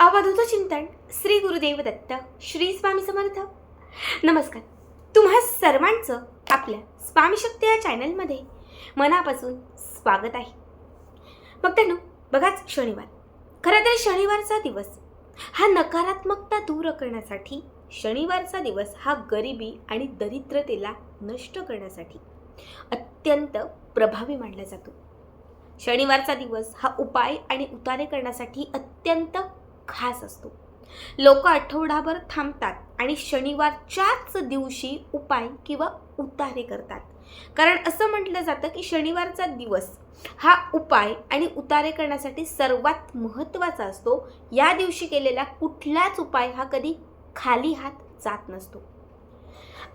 अवधूत चिंतन श्री गुरुदेव दत्त श्री स्वामी समर्थ. नमस्कार. तुम्हा सर्वांचं आपल्या स्वामी शक्ती या चॅनलमध्ये मनापासून स्वागत आहे. मग त्यानं बघाच शनिवार. खरं तर शनिवारचा दिवस हा नकारात्मकता दूर करण्यासाठी शनिवारचा दिवस हा गरिबी आणि दरिद्रतेला नष्ट करण्यासाठी अत्यंत प्रभावी मानला जातो. शनिवारचा दिवस हा उपाय आणि उतारे करण्यासाठी अत्यंत खास असतो. लोक आठवडाभर थांबतात आणि शनिवारच्याच दिवशी उपाय किंवा उतारे करतात. कारण असं म्हटलं जातं की शनिवारचा दिवस हा उपाय आणि उतारे करण्यासाठी सर्वात महत्त्वाचा असतो. या दिवशी केलेला कुठलाच उपाय हा कधी खाली हात जात नसतो.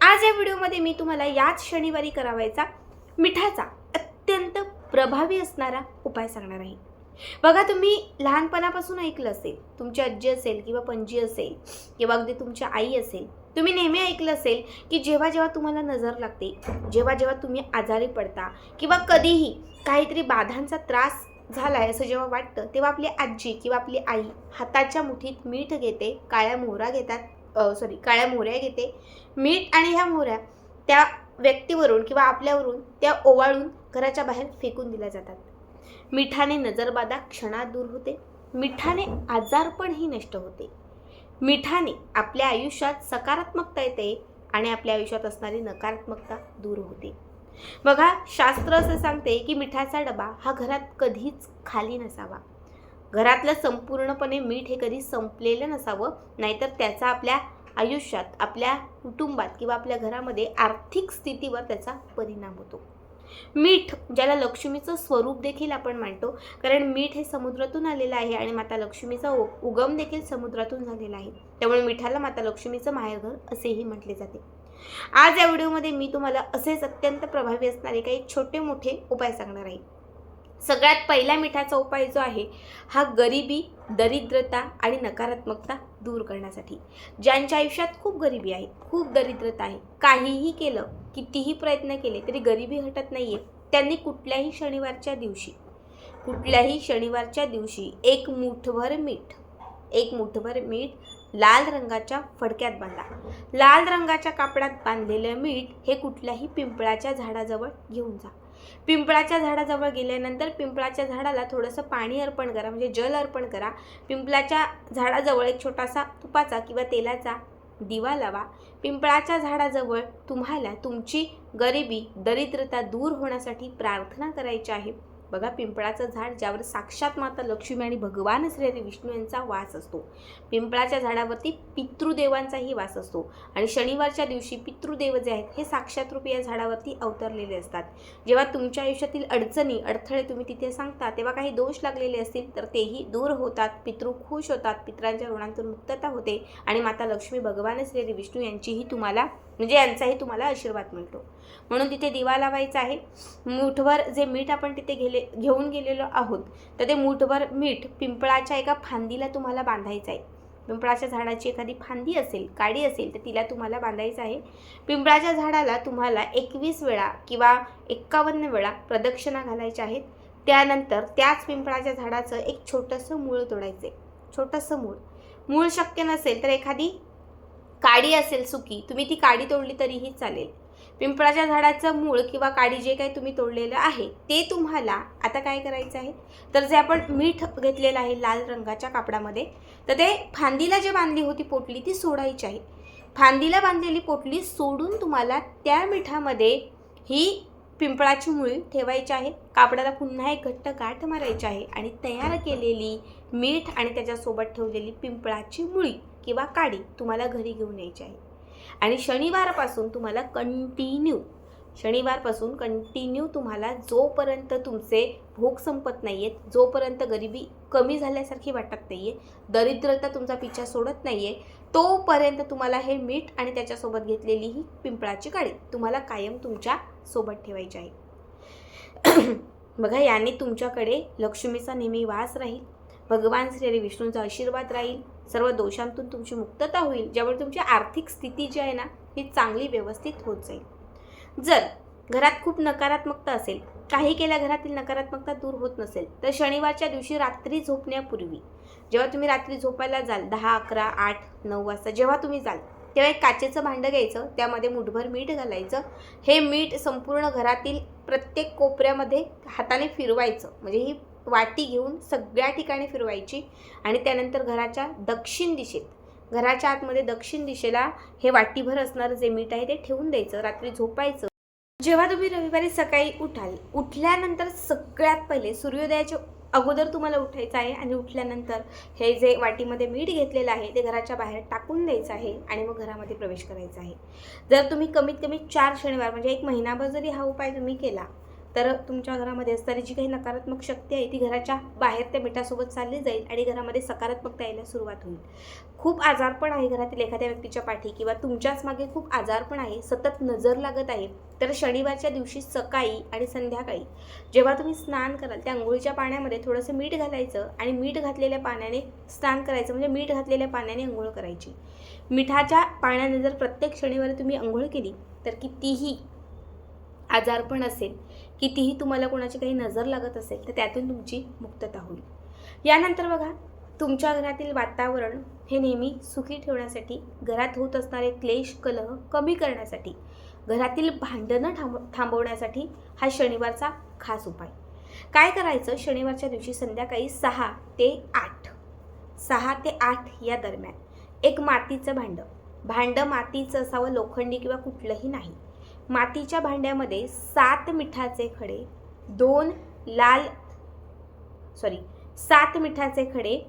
आज या व्हिडिओमध्ये मी तुम्हाला याच शनिवारी करावायचा मिठाचा अत्यंत प्रभावी असणारा उपाय सांगणार आहे. बघा तुम्ही लहानपणापासून ऐकलं असेल तुमची आजी असेल किंवा पणजी असेल किंवा अगदी तुमची आई असेल तुम्ही नेहमी ऐकलं असेल की जेव्हा जेव्हा तुम्हाला नजर लागते जेव्हा जेव्हा तुम्ही आजारी पडता किंवा कधीही काहीतरी बाधांचा त्रास झालाय असं जेव्हा वाटतं तेव्हा आपली आजी किंवा आपली आई हाताच्या मुठीत मीठ घेते काळ्या मोहरा घेतात सॉरी काळ्या मोहऱ्या घेते मीठ आणि ह्या मोहऱ्या त्या व्यक्तीवरून किंवा आपल्यावरून त्या ओवाळून घराच्या बाहेर फेकून दिल्या जातात. मिठाने नजरबाधा क्षणात दूर होते. मिठाने आजारपणही नष्ट होते. मिठाने आपल्या आयुष्यात सकारात्मकता येते आणि आपल्या आयुष्यात असणारी नकारात्मकता दूर होते. बघा शास्त्र असं सांगते की मिठाचा डबा हा घरात कधीच खाली नसावा. घरातलं संपूर्णपणे मीठ हे कधी संपलेलं नसावं नाहीतर त्याचा आपल्या आयुष्यात आपल्या कुटुंबात किंवा आपल्या घरामध्ये आर्थिक स्थितीवर त्याचा परिणाम होतो. मीठ ज्याला लक्ष्मीचं स्वरूप देखील आपण मानतो कारण मीठ हे समुद्रातून आलेलं आहे आणि माता लक्ष्मीचा उगम देखील समुद्रातून झालेला आहे. त्यामुळे मिठाला माता लक्ष्मीचं माहेरघर असेही म्हटले जाते. आज या व्हिडिओमध्ये मी तुम्हाला असेच अत्यंत प्रभावी असणारे काही छोटे मोठे उपाय सांगणार आहे. सगळ्यात पहिला मिठाचा उपाय जो आहे हा गरिबी दरिद्रता आणि नकारात्मकता दूर करण्यासाठी. ज्यांच्या आयुष्यात खूप गरिबी आहे खूप दरिद्रता आहे काहीही केलं कितीही प्रयत्न केले तरी गरिबी हटत नाही आहे त्यांनी कुठल्याही शनिवारच्या दिवशी कुठल्याही शनिवारच्या दिवशी एक मुठभर मीठ एक मुठभर मीठ लाल रंगाच्या फडक्यात बांधा. लाल रंगाच्या कापडात बांधलेलं मीठ हे कुठल्याही पिंपळाच्या झाडाजवळ घेऊन जा. पिंपळाच्या झाडाजवळ गेल्यानंतर पिंपळाच्या झाडाला थोडंसं पाणी अर्पण करा म्हणजे जल अर्पण करा. पिंपळाच्या झाडाजवळ एक छोटासा तुपाचा किंवा तेलाचा दिवा लावा. पिंपळाच्या झाडाजवळ तुम्हाला तुमची गरिबी दरिद्रता दूर होण्यासाठी प्रार्थना करायची आहे. बघा पिंपळाचं झाड ज्यावर साक्षात माता लक्ष्मी आणि भगवान श्री विष्णू यांचा वास असतो. पिंपळाच्या झाडावरती पितृदेवांचाही वास असतो. आणि शनिवारच्या दिवशी पितृदेव जे आहेत हे साक्षात रूपी या झाडावरती अवतरलेले असतात. जेव्हा तुमच्या आयुष्यातील अडचणी अडथळे तुम्ही तिथे सांगता तेव्हा काही दोष लागलेले असतील तर तेही दूर होतात. पितृ खुश होतात. पितरांच्या ऋणांतून मुक्तता होते. आणि माता लक्ष्मी भगवान श्री विष्णू यांचीही तुम्हाला म्हणजे यांचाही तुम्हाला आशीर्वाद मिळतो. म्हणून तिथे दिवा लावायचा आहे. मूठभर जे मीठ आपण तिथे गेले घेऊन गेलेलो आहोत तर ते मूठभर मीठ पिंपळाच्या एका फांदीला तुम्हाला बांधायचं आहे. पिंपळाच्या झाडाची एखादी फांदी असेल काडी असेल तर तिला तुम्हाला बांधायचं आहे. पिंपळाच्या झाडाला तुम्हाला एकवीस वेळा किंवा एक्कावन्न वेळा प्रदक्षिणा घालायच्या आहेत. त्यानंतर त्याच पिंपळाच्या झाडाचं एक छोटंसं मूळ तोडायचं आहे छोटंसं मूळ. मूळ शक्य नसेल तर एखादी काडी असेल सुकी तुम्ही ती काडी तोडली तरीही चालेल. पिंपळाच्या झाडाचं मूळ किंवा काडी जे काही तुम्ही तोडलेलं आहे ते तुम्हाला आता काय करायचं आहे? तर जे आपण मीठ घेतलेलं आहे लाल रंगाच्या कापडामध्ये तर ते फांदीला जे बांधली होती पोटली ती सोडायची आहे. फांदीला बांधलेली पोटली सोडून तुम्हाला त्या मिठामध्ये ही पिंपळाची मुळी ठेवायची आहे. कापडाला पुन्हा एक घट्ट गाठ मारायची आहे आणि तयार केलेली मीठ आणि त्याच्यासोबत ठेवलेली पिंपळाची मुळी. किंवा काडी तुम्हाला घरी घेऊन यायची आहे. आणि शनिवारपासून तुम्हाला कंटिन्यू शनिवारपासून कंटिन्यू तुम्हाला जोपर्यंत तुमचे भोग संपत नाही आहेत जोपर्यंत गरिबी कमी झाल्यासारखी वाटत नाही आहे दरिद्रता तुमचा पिछा सोडत नाही आहे तोपर्यंत तुम्हाला हे मीठ आणि त्याच्यासोबत घेतलेली ही पिंपळाची काळी तुम्हाला कायम तुमच्यासोबत ठेवायची आहे. बघा याने तुमच्याकडे लक्ष्मीचा नेहमी वास राहील. भगवान श्री विष्णूंचा आशीर्वाद राहील. सर्व दोषांतून तुमची मुक्तता होईल. ज्यामुळे तुमची आर्थिक स्थिती जी आहे ना ही चांगली व्यवस्थित होत जाईल. जर घरात खूप नकारात्मकता असेल काही केल्या घरातील नकारात्मकता दूर होत नसेल तर शनिवारच्या दिवशी रात्री झोपण्यापूर्वी जेव्हा तुम्ही रात्री झोपायला जाल दहा अकरा आठ नऊ वाजता जेव्हा तुम्ही जाल तेव्हा एक काचेचं भांडं घ्यायचं त्यामध्ये मुठभर मीठ घालायचं. हे मीठ संपूर्ण घरातील प्रत्येक कोपऱ्यामध्ये हाताने फिरवायचं. म्हणजे ही वाटी घेऊन सगळ्या ठिकाणी फिरवायची आणि त्यानंतर घराच्या दक्षिण दिशेत घराच्या आतमध्ये दक्षिण दिशेला हे वाटीभर असणारं जे मीठ आहे ते ठेवून द्यायचं रात्री झोपायचं. जेव्हा तुम्ही रविवारी सकाळी उठाल उठल्यानंतर सगळ्यात पहिले सूर्योदयाच्या अगोदर तुम्हाला उठायचं आहे आणि उठल्यानंतर हे जे वाटीमध्ये मीठ घेतलेलं आहे ते घराच्या बाहेर टाकून द्यायचं आहे आणि मग घरामध्ये प्रवेश करायचा आहे. जर तुम्ही कमीत कमी चार शनिवार म्हणजे एक महिनाभर जरी हा उपाय तुम्ही केला तर तुमच्या घरामध्ये असणारी जी काही नकारात्मक शक्ती आहे ती घराच्या बाहेर त्या मिठासोबत चालली जाईल आणि घरामध्ये सकारात्मकता यायला सुरुवात होईल. खूप आजारपण आहे घरातील एखाद्या व्यक्तीच्या पाठी किंवा तुमच्याच मागे खूप आजारपण आहे सतत नजर लागत आहे. तर शनिवारच्या दिवशी सकाळी आणि संध्याकाळी जेव्हा तुम्ही स्नान कराल त्या आंघोळीच्या पाण्यामध्ये थोडंसं मीठ घालायचं आणि मीठ घातलेल्या पाण्याने स्नान करायचं म्हणजे मीठ घातलेल्या पाण्याने आंघोळ करायची. मिठाच्या पाण्याने जर प्रत्येक शनिवारी तुम्ही आंघोळ केली तर कितीही आजारपण असेल कितीही तुम्हाला कोणाची काही नजर लागत असेल तर त्यातून तुमची मुक्तता होईल. यानंतर बघा तुमच्या घरातील वातावरण हे नेहमी सुखी ठेवण्यासाठी घरात होत असणारे क्लेश कलह कमी करण्यासाठी घरातील भांडणं थांब थांबवण्यासाठी हा शनिवारचा खास उपाय. काय करायचं? शनिवारच्या दिवशी संध्याकाळी सहा ते आठ. सहा ते आठ या दरम्यान एक मातीचं भांडं. भांडं मातीचं असावं लोखंडी किंवा कुठलंही नाही. मातीच्या भांड्यामध्ये सात मिठाचे खडे दोन लाल सॉरी सात मिठाचे खडे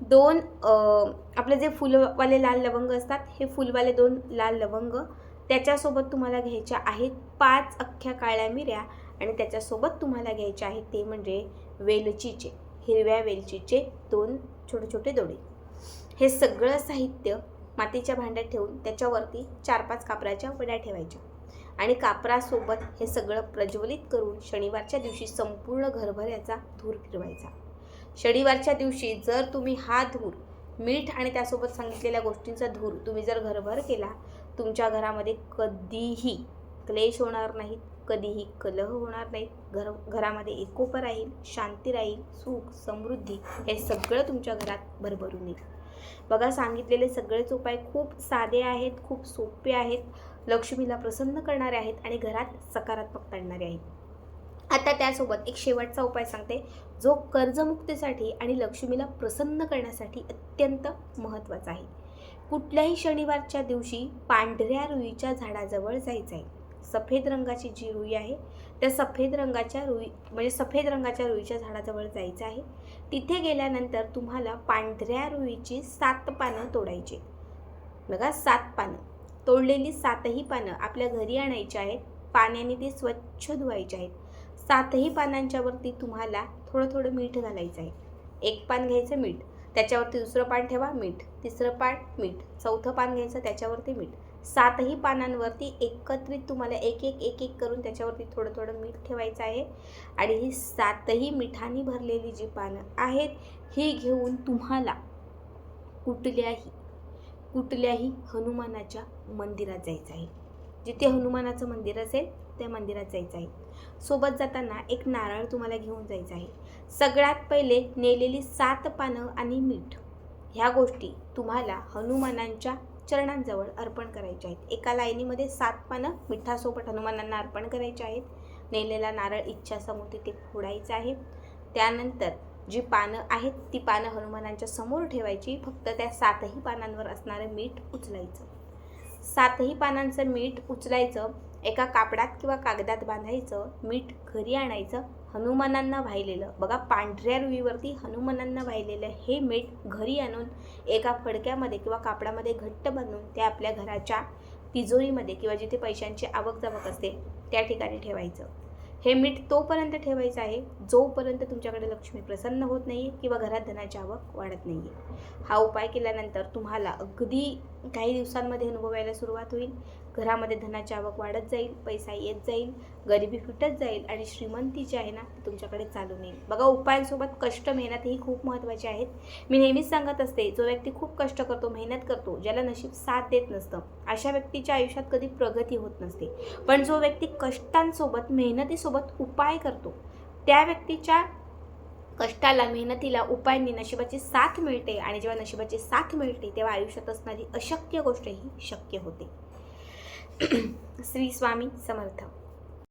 दोन आपले जे फुलवाले लाल लवंग असतात हे फुलवाले दोन लाल लवंग त्याच्यासोबत तुम्हाला घ्यायच्या आहेत पाच अख्ख्या काळ्या मिऱ्या आणि त्याच्यासोबत तुम्हाला घ्यायचे आहेत ते म्हणजे वेलचीचे हिरव्या वेलचीचे दोन छोटे छोटे दोडे. हे सगळं साहित्य मातीच्या भांड्यात ठेवून त्याच्यावरती चार पाच कापराच्या वड्या ठेवायच्या. आणि कापरासोबत हे सगळं प्रज्वलित करून शनिवारच्या दिवशी संपूर्ण घरभर याचा धूर फिरवायचा. शनिवारच्या दिवशी जर तुम्ही हा धूर मीठ आणि त्यासोबत सांगितलेल्या गोष्टींचा धूर तुम्ही जर घरभर केला तुमच्या घरामध्ये कधीही क्लेश होणार नाहीत कधीही कलह होणार नाहीत घर घरामध्ये एकोपा राहील शांती राहील सुख समृद्धी हे सगळं तुमच्या घरात भरभरून येईल. बघा सांगितलेले सगळेच उपाय खूप साधे आहेत खूप सोपे आहेत. लक्ष्मीला प्रसन्न करणारे आहेत आणि घरात सकारात्मकता आणणारे आहेत. आता त्यासोबत एक शेवटचा उपाय सांगते. जो कर्जमुक्तीसाठी आणि लक्ष्मीला प्रसन्न करण्यासाठी अत्यंत महत्त्वाचा आहे. कुठल्याही शनिवारच्या दिवशी पांढऱ्या रुईच्या झाडाजवळ जायचं आहे सफेद रंगाची जी रुई आहे त्या सफेद रंगाच्या रुई म्हणजे सफेद रंगाच्या रुईच्या झाडाजवळ जायचं आहे. तिथे गेल्यानंतर तुम्हाला पांढऱ्या रुईची सात पानं तोडायची बघा सात पानं. तोडलेली सातही पानं आपल्या घरी आणायची आहेत. पाण्याने ते स्वच्छ धुवायचे आहेत. सातही पानांच्यावरती तुम्हाला थोडं थोडं मीठ घालायचं आहे. एक पान घ्यायचं मीठ त्याच्यावरती दुसरं पान ठेवा मीठ. तिसरं पान मीठ. चौथं पान घ्यायचं त्याच्यावरती मीठ. सातही पानांवरती एकत्रित तुम्हाला एक एक एक एक करून त्याच्यावरती थोडं थोडं मीठ ठेवायचं आहे. आणि ही सातही मिठानी भरलेली जी पानं आहेत ही घेऊन तुम्हाला कुठल्याही कुठल्याही हनुमानाच्या मंदिरात जायचं आहे. जिथे हनुमानाचं मंदिर असेल त्या मंदिरात जायचं आहे. सोबत जाताना एक नारळ तुम्हाला घेऊन जायचं आहे. सगळ्यात पहिले नेलेली सात पानं आणि मीठ. ह्या गोष्टी तुम्हाला हनुमानांच्या चरणांजवळ अर्पण करायच्या आहेत. एका लाईनीमध्ये सात पानं मिठासोबत हनुमानांना अर्पण करायचे आहेत. नेलेला नारळ इच्छासमोर तिथे फोडायचा आहे. त्यानंतर जी पानं आहेत ती पानं हनुमानांच्या समोर ठेवायची. फक्त त्या सातही पानांवर असणारं मीठ उचलायचं. सातही पानांचं मीठ उचलायचं एका कापडात किंवा कागदात बांधायचं मीठ घरी आणायचं हनुमानांना वाहिलेलं. बघा पांढऱ्या रुईवरती हनुमानांना वाहिलेलं हे मीठ घरी आणून एका फडक्यामध्ये किंवा कापडामध्ये घट्ट बांधून ते आपल्या घराच्या तिजोरीमध्ये किंवा जिथे पैशांची आवक जावक असते त्या ठिकाणी ठेवायचं. हे मीठ तोपर्यंत ठेवायचं आहे जोपर्यंत तुमच्याकडे लक्ष्मी प्रसन्न होत नाही किंवा घरात धनाची आवक वाढत नाही हा उपाय केल्यानंतर तुम्हाला अगदी काही दिवसांमध्ये अनुभवायला सुरुवात होईल. घरामध्ये धनाची आवक वाढत जाईल पैसा येत जाईल गरिबी फिटत जाईल आणि श्रीमंती जी आहे ना ती तुमच्याकडे चालून येईल. बघा उपायांसोबत कष्ट मेहनत ही खूप महत्त्वाची आहेत. मी नेहमीच सांगत असते जो व्यक्ती खूप कष्ट करतो मेहनत करतो ज्याला नशीब साथ देत नसतं अशा व्यक्तीच्या आयुष्यात कधी प्रगती होत नसते. पण जो व्यक्ती कष्टांसोबत मेहनतीसोबत उपाय करतो त्या व्यक्तीच्या कष्टाला मेहनतीला उपायांनी नशिबाची साथ मिळते आणि जेव्हा नशिबाची साथ मिळते तेव्हा आयुष्यात असणारी अशक्य गोष्ट ही शक्य होते. श्री स्वामी समर्थ.